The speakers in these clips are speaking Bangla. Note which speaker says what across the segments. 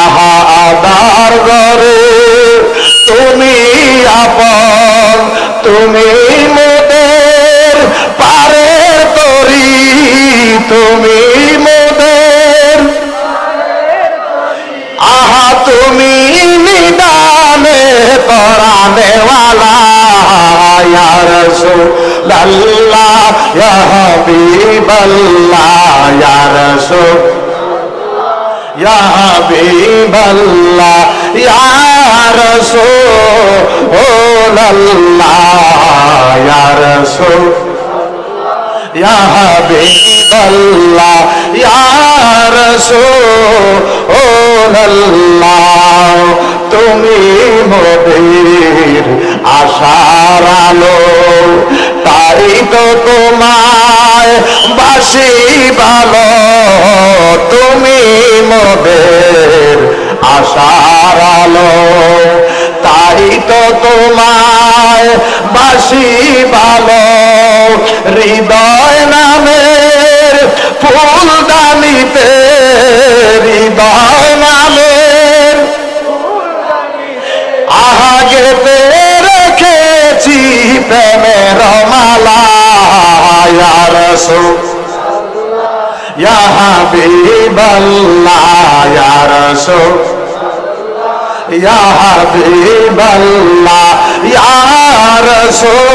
Speaker 1: আহা আদার ঘরে তুমি আপন, তুমি মোদের পারের তরি, তুমি মোদের আহা তুমি নিদানে তরানেওয়ালা রাসূলুল্লাহ, ইয়া হাবিবাল্লাহ, ইয়া রাসূল ইয়া হাবিবাল্লাহ, ইয়া রাসূলুল্লাহ, ইয়া রাসূল ইয়া হাবিবাল্লাহ, ইয়া রাসূলুল্লাহ, তুমি মোদের আশার আলো, তাই তো তোমায় বাসি ভালো তুমি মোদের আশার আলো, তাই তো তোমায় বাসি ভালো। হৃদয় নামের ফুলদানিতে হৃদয় নামের আগেতে রেখেছি প্রেমের মালা রাসূল ইয়া হাবিবাল্লাহ ইয়া রাসূল। ইয়া হাবিবাল্লাহ ইয়া রাসূলুল্লাহ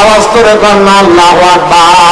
Speaker 1: আওয়াজ করে কন্না আল্লাহু আকবার।